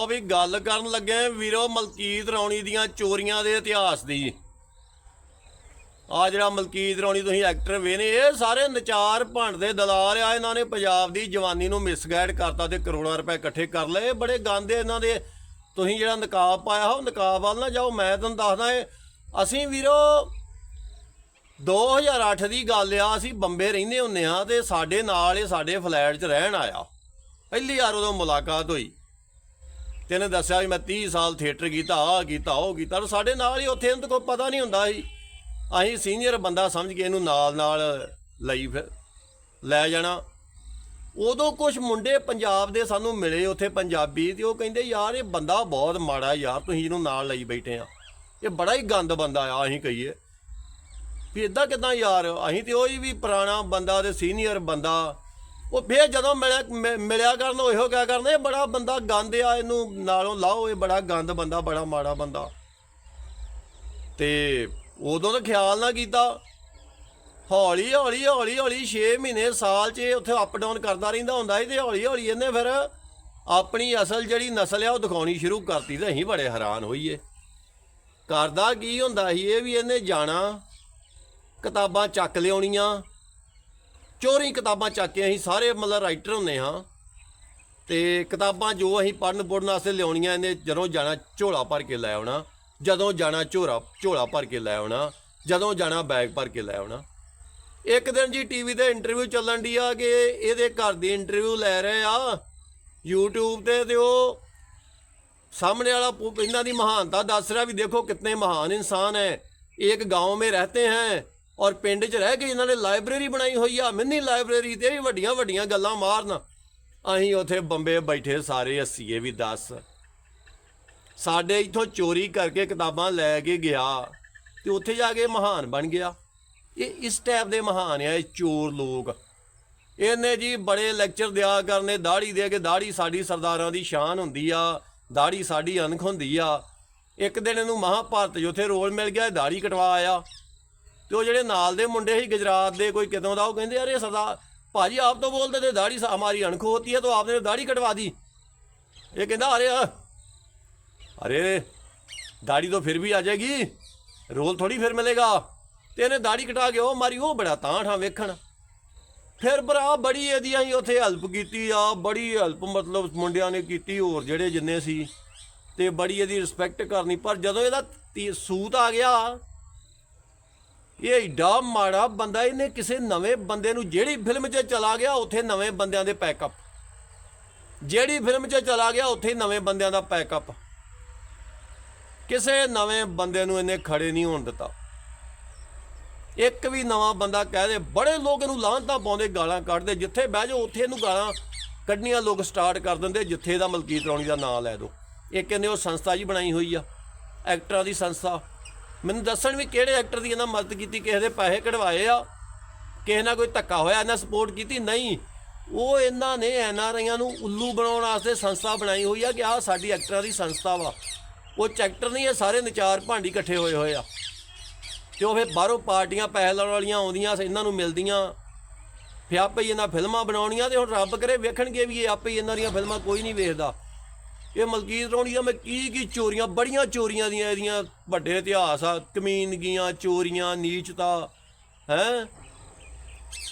ਉਹ ਵੀ ਗੱਲ ਕਰਨ ਲੱਗੇ ਵੀਰੋ ਮਲਕੀਤ ਰੌਣੀ ਦੀਆਂ ਚੋਰੀਆਂ ਦੇ ਇਤਿਹਾਸ ਦੀ। ਆ ਜਿਹੜਾ ਮਲਕੀਤ ਰੌਣੀ ਤੁਸੀਂ ਐਕਟਰ ਵੇਨੇ ਇਹ ਸਾਰੇ ਨਚਾਰ ਭੰਡ ਦੇ ਦਲਾਲ ਆ, ਇਹਨਾਂ ਨੇ ਪੰਜਾਬ ਦੀ ਜਵਾਨੀ ਨੂੰ ਮਿਸਗਾਈਡ ਕਰਤਾ ਤੇ ਕਰੋੜਾਂ ਰੁਪਏ ਇਕੱਠੇ ਕਰ ਲਏ। ਬੜੇ ਗੰਦੇ ਇਹਨਾਂ ਦੇ, ਤੁਸੀਂ ਜਿਹੜਾ ਨਕਾਬ ਪਾਇਆ ਹੋ ਨਕਾਬ ਵੱਲ ਨਾ ਜਾਓ, ਮੈਂ ਤੁਹਾਨੂੰ ਦੱਸਦਾ ਇਹ, ਅਸੀਂ ਵੀਰੋ 2008 ਦੀ ਗੱਲ ਆ, ਅਸੀਂ ਬੰਬੇ ਰਹਿੰਦੇ ਹੁੰਨੇ ਆ ਤੇ ਸਾਡੇ ਨਾਲ ਇਹ ਸਾਡੇ ਫਲੈਟ 'ਚ ਰਹਿਣ ਆਇਆ। ਪਹਿਲੀ ਵਾਰ ਉਦੋਂ ਮੁਲਾਕਾਤ ਹੋਈ। ਤੇ ਇਹਨੇ ਦੱਸਿਆ ਵੀ ਮੈਂ 30 ਸਾਲ ਥੀਏਟਰ ਕੀਤਾ ਆ ਕੀਤਾ, ਉਹ ਕੀਤਾ, ਤੇ ਸਾਡੇ ਨਾਲ ਹੀ ਉੱਥੇ ਇਹਨੂੰ ਕੋਈ ਪਤਾ ਨਹੀਂ ਹੁੰਦਾ ਸੀ। ਅਸੀਂ ਸੀਨੀਅਰ ਬੰਦਾ ਸਮਝ ਕੇ ਇਹਨੂੰ ਨਾਲ ਨਾਲ ਲਈ ਫਿਰ, ਲੈ ਜਾਣਾ। ਉਦੋਂ ਕੁਝ ਮੁੰਡੇ ਪੰਜਾਬ ਦੇ ਸਾਨੂੰ ਮਿਲੇ ਉੱਥੇ ਪੰਜਾਬੀ, ਤੇ ਉਹ ਕਹਿੰਦੇ, ਯਾਰ, ਇਹ ਬੰਦਾ ਬਹੁਤ ਮਾੜਾ ਯਾਰ, ਤੁਸੀਂ ਇਹਨੂੰ ਨਾਲ ਲਈ ਬੈਠੇ ਆ। ਇਹ ਬੜਾ ਹੀ ਗੰਦ ਬੰਦਾ ਆ, ਅਸੀਂ ਕਹੀਏ। ਵੀ ਇਦਾਂ ਕਿਦਾਂ ਯਾਰ, ਅਸੀਂ ਤੇ ਹੀ ਵੀ ਪੁਰਾਣਾ ਬੰਦਾ ਤੇ ਸੀਨੀਅਰ ਬੰਦਾ ਉਹ ਫੇਰ ਜਦੋਂ ਮਿਲਿਆ ਮਿ- ਮਿਲਿਆ ਕਰਨ, ਉਹ ਇਹੋ ਕਿਆ ਕਰਨਾ, ਇਹ ਬੜਾ ਬੰਦਾ ਗੰਦ ਆ, ਇਹਨੂੰ ਨਾਲੋਂ ਲਾਓ, ਇਹ ਬੜਾ ਗੰਦ ਬੰਦਾ, ਬੜਾ ਮਾੜਾ ਬੰਦਾ। ਤੇ ਉਦੋਂ ਤਾਂ ਖਿਆਲ ਨਾ ਕੀਤਾ। ਹੌਲੀ ਹੌਲੀ ਹੌਲੀ ਹੌਲੀ 6 ਮਹੀਨੇ, ਸਾਲ 'ਚ ਇਹ ਉੱਥੇ ਅਪ ਡਾਊਨ ਕਰਦਾ ਰਹਿੰਦਾ ਹੁੰਦਾ ਸੀ ਤੇ ਹੌਲੀ ਹੌਲੀ ਇਹਨੇ ਫਿਰ ਆਪਣੀ ਅਸਲ ਜਿਹੜੀ ਨਸਲ ਆ, ਉਹ ਦਿਖਾਉਣੀ ਸ਼ੁਰੂ ਕਰਤੀ ਤੇ ਅਸੀਂ ਬੜੇ ਹੈਰਾਨ ਹੋਈਏ। ਕਰਦਾ ਕੀ ਹੁੰਦਾ ਸੀ? ਇਹ ਵੀ ਇਹਨੇ ਜਾਣਾ, ਕਿਤਾਬਾਂ ਚੱਕ ਲਿਆਉਣੀਆਂ ਚੋਰੀ ਕਿਤਾਬਾਂ ਚੱਕ ਕੇ ਅਸੀਂ ਸਾਰੇ ਮਤਲਬ ਰਾਈਟਰ ਹੁੰਦੇ ਹਾਂ ਤੇ ਕਿਤਾਬਾਂ ਜੋ ਅਸੀਂ ਪੜਨ ਪੜਨ ਵਾਸਤੇ ਲਿਆਉਣੀਆਂ ਇਹਨੇ ਜਦੋਂ ਜਾਣਾ ਝੋਲਾ ਭਰ ਕੇ ਲੈ ਆਉਣਾ, ਜਦੋਂ ਜਾਣਾ ਝੋਰਾ, ਝੋਲਾ ਭਰ ਕੇ ਲੈ ਆਉਣਾ, ਜਦੋਂ ਜਾਣਾ ਬੈਗ ਭਰ ਕੇ ਲੈ ਆਉਣਾ। ਇੱਕ ਦਿਨ ਜੀ ਟੀਵੀ ਤੇ ਇੰਟਰਵਿਊ ਚੱਲਣ ਦੀ ਆ ਕਿ ਇਹਦੇ ਘਰ ਦੀ ਇੰਟਰਵਿਊ ਲੈ ਰਹੇ ਆ, YouTube ਤੇ ਤੇ ਉਹ ਸਾਹਮਣੇ ਵਾਲਾ ਇਹਨਾਂ ਦੀ ਮਹਾਨਤਾ ਦੱਸ ਰਿਹਾ ਵੀ ਦੇਖੋ ਕਿੰਨੇ ਮਹਾਨ ਇਨਸਾਨ ਹੈ, ਇੱਕ ਗਾਉਂ ਮੇ ਰਹਤੇ ਹੈ ਔਰ ਪਿੰਡ 'ਚ ਰਹਿ ਕੇ ਇਹਨਾਂ ਨੇ ਲਾਇਬ੍ਰੇਰੀ ਬਣਾਈ ਹੋਈ ਆ, ਮਿੰਨੀ ਲਾਇਬ੍ਰੇਰੀ ਤੇ ਵੀ ਵੱਡੀਆਂ ਵੱਡੀਆਂ ਗੱਲਾਂ ਮਾਰਨ। ਅਸੀਂ ਉੱਥੇ ਬੰਬੇ ਬੈਠੇ ਸਾਰੇ, ਹੱਸੀਏ ਵੀ ਦੱਸ। ਸਾਡੇ ਇਥੋਂ ਚੋਰੀ ਕਰਕੇ ਕਿਤਾਬਾਂ ਲੈ ਕੇ ਗਿਆ ਤੇ ਉੱਥੇ ਜਾ ਕੇ ਮਹਾਨ ਬਣ ਗਿਆ। ਇਹ ਇਸ ਟਾਈਪ ਦੇ ਮਹਾਨ ਆ, ਇਹ ਚੋਰ ਲੋਕ। ਇਹਨੇ ਜੀ ਬੜੇ ਲੈਕਚਰ ਦਿਆ ਕਰਨੇ, ਦਾੜੀ ਦੇ ਕੇ ਦਾੜੀ ਸਾਡੀ ਸਰਦਾਰਾਂ ਦੀ ਸ਼ਾਨ ਹੁੰਦੀ ਆ, ਦਾੜੀ ਸਾਡੀ ਅਣਖ ਹੁੰਦੀ ਆ। ਇੱਕ ਦਿਨ ਇਹਨੂੰ ਮਹਾਭਾਰਤ ਜਿੱਥੇ ਰੋਲ ਮਿਲ ਗਿਆ ਦਾੜੀ ਕਟਵਾ ਆਇਆ। ਤੇ ਉਹ ਜਿਹੜੇ ਨਾਲ ਦੇ ਮੁੰਡੇ ਸੀ ਗੁਜਰਾਤ ਦੇ ਕੋਈ ਕਿਦੋਂ ਦਾ, ਉਹ ਕਹਿੰਦੇ ਅਰੇ ਇਹ ਸਰਦਾਰ ਭਾਜੀ ਆਪ ਤੋਂ ਬੋਲਦੇ ਤੇ ਦਾੜੀ ਮਾਰੀ ਅਣਖੋ ਹੋਤੀ ਹੈ, ਤਾਂ ਆਪਨੇ ਦਾੜੀ ਕਟਵਾ ਦੀ। ਇਹ ਕਹਿੰਦਾ, ਅਰੇ ਅਰੇ, ਦਾੜੀ ਤੋਂ ਫਿਰ ਵੀ ਆ ਜਾਏਗੀ, ਰੋਲ ਥੋੜੀ ਫਿਰ ਮਿਲੇਗਾ। ਤੇ ਇਹਨੇ ਦਾੜੀ ਕਟਾ ਕੇ ਉਹ ਮਾਰੀ, ਉਹ ਬੜਾ ਤਾਂਠਾ ਵੇਖਣ। ਫਿਰ ਭਰਾ ਬੜੀ ਇਹਦੀਆਂ ਹੀ ਉੱਥੇ ਹੈਲਪ ਕੀਤੀ ਆ, ਬੜੀ ਹੈਲਪ ਮਤਲਬ ਮੁੰਡਿਆਂ ਨੇ ਕੀਤੀ, ਹੋਰ ਜਿਹੜੇ ਜਿੰਨੇ ਸੀ। ਤੇ ਬੜੀ ਇਹਦੀ ਰਿਸਪੈਕਟ ਕਰਨੀ, ਪਰ ਜਦੋਂ ਇਹਦਾ ਸੂਤ ਆ ਗਿਆ ਇਹ ਏਡਾ ਮਾੜਾ ਬੰਦਾ ਇਹਨੇ ਕਿਸੇ ਨਵੇਂ ਬੰਦੇ ਨੂੰ ਜਿਹੜੀ ਫਿਲਮ 'ਚ ਚਲਾ ਗਿਆ, ਉੱਥੇ ਨਵੇਂ ਬੰਦਿਆਂ ਦੇ ਪੈਕਅਪ ਜਿਹੜੀ ਫਿਲਮ 'ਚ ਚਲਾ ਗਿਆ, ਉੱਥੇ ਨਵੇਂ ਬੰਦਿਆਂ ਦਾ ਪੈਕਅਪ ਕਿਸੇ ਨਵੇਂ ਬੰਦੇ ਨੂੰ ਇਹਨੇ ਖੜੇ ਨਹੀਂ ਹੋਣ ਦਿੱਤਾ। ਇੱਕ ਵੀ ਨਵਾਂ ਬੰਦਾ ਕਹਿ ਦੇ, ਬੜੇ ਲੋਕ ਇਹਨੂੰ ਲਾਹਨਤਾਂ ਪਾਉਂਦੇ, ਗਾਲਾਂ ਕੱਢਦੇ, ਜਿੱਥੇ ਬਹਿ ਜਾਓ, ਉੱਥੇ ਇਹਨੂੰ ਗਾਲਾਂ ਕੱਢਣੀਆਂ ਲੋਕ ਸਟਾਰਟ ਕਰ ਦਿੰਦੇ, ਜਿੱਥੇ ਦਾ ਮਲਕੀਤ ਰੌਣੀ ਦਾ ਨਾਂ ਲੈ ਦੋ। ਇਹ ਕਹਿੰਦੇ ਉਹ ਸੰਸਥਾ ਜੀ ਬਣਾਈ ਹੋਈ ਆ, ਐਕਟਰਾਂ ਦੀ ਸੰਸਥਾ। ਮੈਨੂੰ ਦੱਸਣ ਵੀ ਕਿਹੜੇ ਐਕਟਰ ਦੀ ਇਹਨਾਂ ਮਦਦ ਕੀਤੀ, ਕਿਸੇ ਦੇ ਪੈਸੇ ਕਢਵਾਏ ਆ, ਕਿਸੇ ਨਾਲ ਕੋਈ ਧੱਕਾ ਹੋਇਆ, ਇਹਨਾਂ ਸਪੋਰਟ ਕੀਤੀ? ਨਹੀਂ। ਉਹ ਇਹਨਾਂ ਨੇ ਐਨਆਰਆਈਆਂ ਨੂੰ ਉੱਲੂ ਬਣਾਉਣ ਵਾਸਤੇ ਸੰਸਥਾ ਬਣਾਈ ਹੋਈ ਆ ਕਿ ਆਹ ਸਾਡੀ ਐਕਟਰਾਂ ਦੀ ਸੰਸਥਾ ਵਾ। ਉਹ ਐਕਟਰ ਨਹੀਂ, ਇਹ ਸਾਰੇ ਨਚਾਰ ਭਾਂਡੀ ਇਕੱਠੇ ਹੋਏ ਹੋਏ ਆ। ਤੇ ਉਹ ਫਿਰ ਬਾਹਰੋਂ ਪਾਰਟੀਆਂ ਪੈਸੇ ਲਾਉਣ ਵਾਲੀਆਂ ਆਉਂਦੀਆਂ, ਇਹਨਾਂ ਨੂੰ ਮਿਲਦੀਆਂ। ਫਿਰ ਆਪੇ ਇਹਨਾਂ ਫਿਲਮਾਂ ਬਣਾਉਣੀਆਂ ਤੇ ਹੁਣ ਰੱਬ ਕਰੇ ਵੇਖਣਗੇ ਵੀ ਇਹ ਆਪੇ ਇਹਨਾਂ ਦੀਆਂ ਫਿਲਮਾਂ ਕੋਈ ਨਹੀਂ ਵੇਖਦਾ। ਇਹ ਮਲਕੀਤ ਰੌਣੀ ਮੈਂ ਕੀ ਕੀ ਚੋਰੀਆਂ, ਬੜੀਆਂ ਚੋਰੀਆਂ ਦੀਆਂ ਇਹਦੀਆਂ ਵੱਡੇ ਇਤਿਹਾਸ ਆ। ਕਮੀਨਗੀਆਂ, ਚੋਰੀਆਂ, ਨੀਚਤਾ, ਹੈ?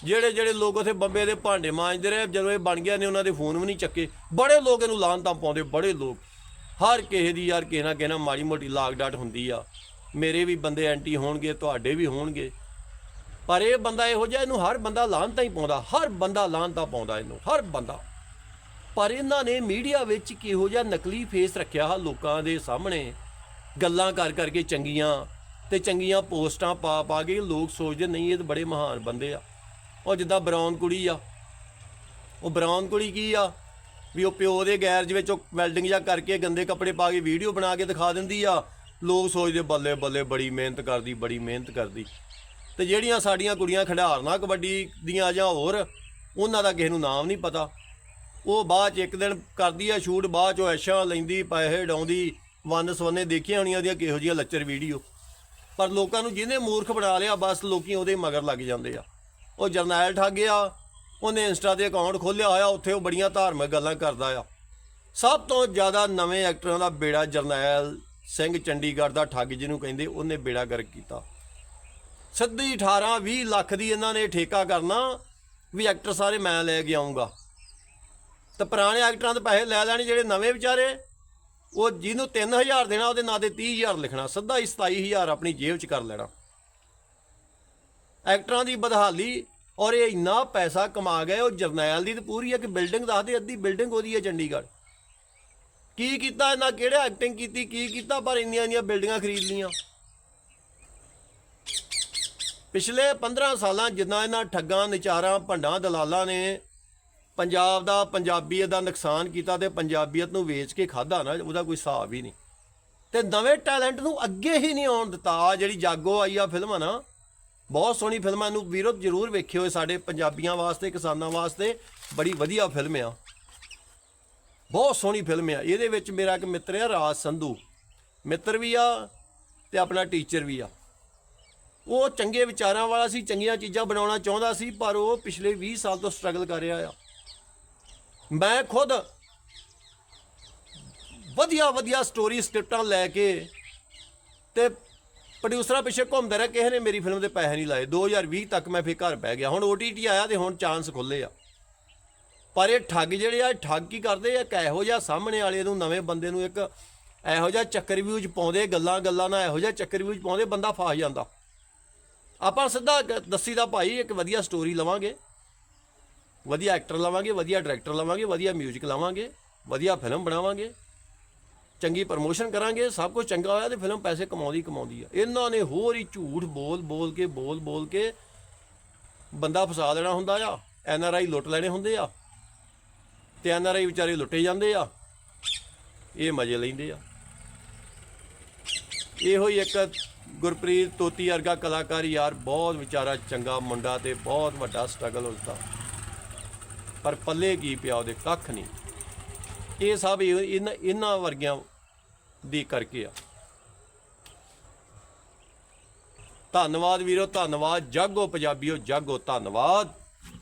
ਜਿਹੜੇ ਜਿਹੜੇ ਲੋਕ ਉਥੇ ਬੰਬੇ ਦੇ ਭਾਂਡੇ ਮਾਂਜਦੇ ਰਹੇ, ਜਦੋਂ ਇਹ ਬਣ ਗਿਆ ਨੇ, ਉਹਨਾਂ ਦੇ ਫੋਨ ਵੀ ਨਹੀਂ ਚੱਕੇ। ਬੜੇ ਲੋਕ ਇਹਨੂੰ ਲਾਹਨਤਾਂ ਪਾਉਂਦੇ, ਬੜੇ ਲੋਕ। ਹਰ ਕਿਸੇ ਦੀ ਯਾਰ ਕਿਸੇ ਨਾ ਕਿਸੇ ਨਾ ਮਾੜੀ ਮੋਟੀ ਲਾਗ ਡਾਟ ਹੁੰਦੀ ਆ। ਮੇਰੇ ਵੀ ਬੰਦੇ ਐਂਟੀ ਹੋਣਗੇ, ਤੁਹਾਡੇ ਵੀ ਹੋਣਗੇ। ਪਰ ਇਹ ਬੰਦਾ ਇਹੋ ਜਿਹਾ, ਇਹਨੂੰ ਹਰ ਬੰਦਾ ਲਾਹਨਤਾਂ ਹੀ ਪਾਉਂਦਾ, ਹਰ ਬੰਦਾ ਲਾਹਨਤਾਂ ਪਾਉਂਦਾ ਇਹਨੂੰ, ਹਰ ਬੰਦਾ। ਪਰ ਇਹਨਾਂ ਨੇ ਮੀਡੀਆ ਵਿੱਚ ਕਿਹੋ ਜਿਹਾ ਨਕਲੀ ਫੇਸ ਰੱਖਿਆ ਲੋਕਾਂ ਦੇ ਸਾਹਮਣੇ। ਗੱਲਾਂ ਕਰ ਕਰਕੇ ਚੰਗੀਆਂ ਤੇ ਚੰਗੀਆਂ ਪੋਸਟਾਂ ਪਾ ਪਾ ਕੇ ਲੋਕ ਸੋਚਦੇ, ਨਹੀਂ, ਇਹ ਤਾਂ ਬੜੇ ਮਹਾਨ ਬੰਦੇ ਆ। ਉਹ ਜਿੱਦਾਂ ਬਰਾਊਨ ਕੁੜੀ ਆ। ਉਹ ਬਰਾਊਨ ਕੁੜੀ ਕੀ ਆ? ਵੀ ਉਹ ਪਿਓ ਦੇ ਗੈਰਜ ਵਿੱਚ ਉਹ ਵੈਲਡਿੰਗ ਜਾਂ ਕਰਕੇ ਗੰਦੇ ਕੱਪੜੇ ਪਾ ਕੇ ਵੀਡੀਓ ਬਣਾ ਕੇ ਦਿਖਾ ਦਿੰਦੀ ਆ। ਲੋਕ ਸੋਚਦੇ, ਬੱਲੇ ਬੱਲੇ ਬੜੀ ਮਿਹਨਤ ਕਰਦੀ, ਬੜੀ ਮਿਹਨਤ ਕਰਦੀ। ਤੇ ਜਿਹੜੀਆਂ ਸਾਡੀਆਂ ਕੁੜੀਆਂ ਖਿਡਾਰਨਾ ਕਬੱਡੀ ਦੀਆਂ ਜਾਂ ਹੋਰ, ਉਹਨਾਂ ਦਾ ਕਿਸੇ ਨੂੰ ਨਾਮ ਨਹੀਂ ਪਤਾ। ਉਹ ਬਾਅਦ ਚ ਇੱਕ ਦਿਨ ਕਰਦੀ ਆ ਸ਼ੂਟ, ਬਾਅਦ ਚੋਂ ਐਸ਼ਾ ਲੈਂਦੀ, ਪੈਸੇ ਡਾਉਂਦੀ ਵੰਨ ਸਵੰਨੇ ਦੇਖੀਆਂ ਹੋਣੀਆਂ ਉਹਦੀਆਂ ਕਿਹੋ ਜਿਹੀਆਂ ਲੱਚਰ ਵੀਡੀਓ। ਪਰ ਲੋਕਾਂ ਨੂੰ ਜਿਹਨੇ ਮੂਰਖ ਬਣਾ ਲਿਆ, ਬਸ ਲੋਕੀ ਉਹਦੇ ਮਗਰ ਲੱਗ ਜਾਂਦੇ ਆ। ਉਹ ਜਰਨੈਲ ਠੱਗ ਗਿਆ ਉਹਨੇ ਇੰਸਟਾ ਤੇ ਅਕਾਊਂਟ ਖੋਲ੍ਹਿਆ ਹੋਇਆ, ਉੱਥੇ ਉਹ ਬੜੀਆਂ ਧਾਰਮਿਕ ਗੱਲਾਂ ਕਰਦਾ ਆ। ਸਭ ਤੋਂ ਜ਼ਿਆਦਾ ਨਵੇਂ ਐਕਟਰਾਂ ਦਾ ਬੇੜਾ ਜਰਨੈਲ ਸਿੰਘ ਚੰਡੀਗੜ੍ਹ ਦਾ ਠੱਗ ਜਿਹਨੂੰ ਕਹਿੰਦੇ, ਉਹਨੇ ਬੇੜਾ ਗਰਕ ਕੀਤਾ। ਸਿੱਧੀ 18 20 ਲੱਖ ਦੀ ਇਹਨਾਂ ਨੇ ਠੇਕਾ ਕਰਨਾ, ਵੀ ਐਕਟਰ ਸਾਰੇ ਮੈਂ ਲੈ ਕੇ ਆਉਂਗਾ ਤੇ ਪੁਰਾਣੇ ਐਕਟਰਾਂ ਦੇ ਪੈਸੇ ਲੈ ਲੈਣੇ ਜਿਹੜੇ ਨਵੇਂ ਵਿਚਾਰੇ। ਉਹ ਜਿਹਨੂੰ 3000 ਦੇਣਾ, ਉਹਦੇ ਨਾਂ ਤੇ 30000 ਲਿਖਣਾ, ਸਿੱਧਾ ਹੀ 27000 ਆਪਣੀ ਜੇਬ 'ਚ ਕਰ ਲੈਣਾ। ਐਕਟਰਾਂ ਦੀ ਬਦਹਾਲੀ ਔਰ ਇਹ ਇੰਨਾ ਪੈਸਾ ਕਮਾ ਗਏ, ਉਹ ਜਰਨੈਲ ਦੀ ਤੇ ਪੂਰੀ ਇੱਕ ਬਿਲਡਿੰਗ ਦੱਸਦੇ, ਅੱਧੀ ਬਿਲਡਿੰਗ ਉਹਦੀ ਹੈ ਚੰਡੀਗੜ੍ਹ। ਕੀ ਕੀਤਾ ਇਹਨਾਂ, ਕਿਹੜਾ ਐਕਟਿੰਗ ਕੀਤੀ, ਕੀ ਕੀਤਾ, ਪਰ ਇੰਨੀਆਂ ਇੰਨੀਆਂ ਬਿਲਡਿੰਗਾਂ ਖਰੀਦ ਲੀਆਂ ਪਿਛਲੇ 15 ਸਾਲਾਂ ਜਿੰਨਾ ਇਹਨਾਂ ਠੱਗਾਂ, ਨਿਚਾਰਾਂ, ਭੰਡਾਂ, ਦਲਾਲਾਂ ਨੇ ਪੰਜਾਬ ਦਾ ਪੰਜਾਬੀਅਤ ਦਾ ਨੁਕਸਾਨ ਕੀਤਾ ਤੇ ਪੰਜਾਬੀਅਤ ਨੂੰ ਵੇਚ ਕੇ ਖਾਦਾ ਨਾ, ਉਹਦਾ ਕੋਈ ਹਿਸਾਬ ਹੀ ਨਹੀਂ। ਤੇ ਨਵੇਂ ਟੈਲੈਂਟ ਨੂੰ ਅੱਗੇ ਹੀ ਨਹੀਂ ਆਉਣ ਦਿੱਤਾ। ਆ ਜਿਹੜੀ ਜਾਗੋ ਆਈ ਆ ਫਿਲਮ ਆ ਨਾ, ਬਹੁਤ ਸੋਹਣੀ ਫਿਲਮਾਂ ਨੂੰ ਵੀਰੋ, ਜਰੂਰ ਵੇਖਿਓ ਸਾਡੇ ਪੰਜਾਬੀਆਂ ਵਾਸਤੇ, ਕਿਸਾਨਾਂ ਵਾਸਤੇ। ਬੜੀ ਵਧੀਆ ਫਿਲਮ ਆ। ਬਹੁਤ ਸੋਹਣੀ ਫਿਲਮ ਆ। ਇਹਦੇ ਵਿੱਚ ਮੇਰਾ ਇੱਕ ਮਿੱਤਰ ਆ, ਰਾਜ ਸੰਧੂ। ਮਿੱਤਰ ਵੀ ਆ ਤੇ ਆਪਣਾ ਟੀਚਰ ਵੀ ਆ। ਉਹ ਚੰਗੇ ਵਿਚਾਰਾਂ ਵਾਲਾ ਸੀ, ਚੰਗੀਆਂ ਚੀਜ਼ਾਂ ਬਣਾਉਣਾ ਚਾਹੁੰਦਾ ਸੀ, ਪਰ ਉਹ ਪਿਛਲੇ 20 ਸਾਲ ਤੋਂ ਸਟਰਗਲ ਕਰ ਰਿਹਾ ਆ। ਮੈਂ ਖੁਦ ਵਧੀਆ ਵਧੀਆ ਸਟੋਰੀ ਸਕ੍ਰਿਪਟਾਂ ਲੈ ਕੇ ਤੇ ਪ੍ਰੋਡਿਊਸਰਾਂ ਪਿੱਛੇ ਘੁੰਮਦਾ ਰਿਹਾ। ਕਿਸੇ ਨੇ ਮੇਰੀ ਫਿਲਮ ਦੇ ਪੈਸੇ ਨਹੀਂ ਲਾਏ। 2020 ਤੱਕ ਮੈਂ ਫੇਰ ਘਰ ਬਹਿ ਗਿਆ। ਹੁਣ OTT ਆਇਆ ਤੇ ਹੁਣ ਚਾਂਸ ਖੁੱਲੇ ਆ। ਪਰ ਇਹ ਠੱਗ ਜਿਹੜੇ ਆ ਠੱਗ ਕੀ ਕਰਦੇ ਆ? ਇੱਕ ਇਹੋ ਜਿਹਾ ਸਾਹਮਣੇ ਵਾਲੇ ਨੂੰ, ਨਵੇਂ ਬੰਦੇ ਨੂੰ ਇੱਕ ਇਹੋ ਜਿਹਾ ਚੱਕਰ ਵਿਊਜ ਪਾਉਂਦੇ, ਗੱਲਾਂ ਗੱਲਾਂ ਨਾਲ ਇਹੋ ਜਿਹਾ ਚੱਕਰ ਵਿਊਜ ਪਾਉਂਦੇ, ਬੰਦਾ ਫਸ ਜਾਂਦਾ। ਆਪਾਂ ਸਿੱਧਾ ਗ- ਦੱਸੀ ਦਾ ਭਾਈ, ਇੱਕ ਵਧੀਆ ਸਟੋਰੀ ਲਵਾਂਗੇ। ਵਧੀਆ ਐਕਟਰ ਲਵਾਂਗੇ, ਵਧੀਆ ਡਾਇਰੈਕਟਰ ਲਵਾਂਗੇ, ਵਧੀਆ 뮤직 ਲਾਵਾਂਗੇ, ਵਧੀਆ ਫਿਲਮ ਬਣਾਵਾਂਗੇ। ਚੰਗੀ ਪ੍ਰਮੋਸ਼ਨ ਕਰਾਂਗੇ, ਸਭ ਕੁਝ ਚੰਗਾ ਹੋਇਆ ਤੇ ਫਿਲਮ ਪੈਸੇ ਕਮਾਉਂਦੀ ਕਮਾਉਂਦੀ ਆ। ਇਹਨਾਂ ਨੇ ਹੋਰ ਹੀ ਝੂਠ ਬੋਲ ਬੋਲ ਕੇ, ਬੋਲ ਬੋਲ ਕੇ ਬੰਦਾ ਫਸਾ ਦੇਣਾ ਹੁੰਦਾ ਆ ਐਨ ਆਰ ਆਈ ਲੁੱਟ ਲੈਣੇ ਹੁੰਦੇ ਆ ਤੇ ਐਨ ਆਰ ਆਈ ਵਿਚਾਰੇ ਲੁੱਟੇ ਜਾਂਦੇ ਆ। ਇਹ ਮਜ਼ੇ ਲੈਂਦੇ ਆ। ਇਹੋ ਹੀ ਇੱਕ ਗੁਰਪ੍ਰੀਤ ਤੋਤੀ ਵਰਗਾ ਕਲਾਕਾਰ ਯਾਰ, ਬਹੁਤ ਵਿਚਾਰਾ ਚੰਗਾ ਮੁੰਡਾ ਤੇ ਬਹੁਤ ਵੱਡਾ ਸਟਰਗਲ ਉਸਦਾ ਪਰ ਪੱਲੇ ਕੀ ਪਿਆ ਉਹਦੇ ਕੱਖ ਨਹੀਂ। ਇਹ ਸਭ ਇਹਨਾਂ ਇਹਨਾਂ ਵਰਗਿਆਂ ਦੀ ਕਰਕੇ ਆ। ਧੰਨਵਾਦ ਵੀਰੋ, ਧੰਨਵਾਦ। ਜਾਗੋ ਪੰਜਾਬੀਓ, ਜਾਗੋ ਧੰਨਵਾਦ।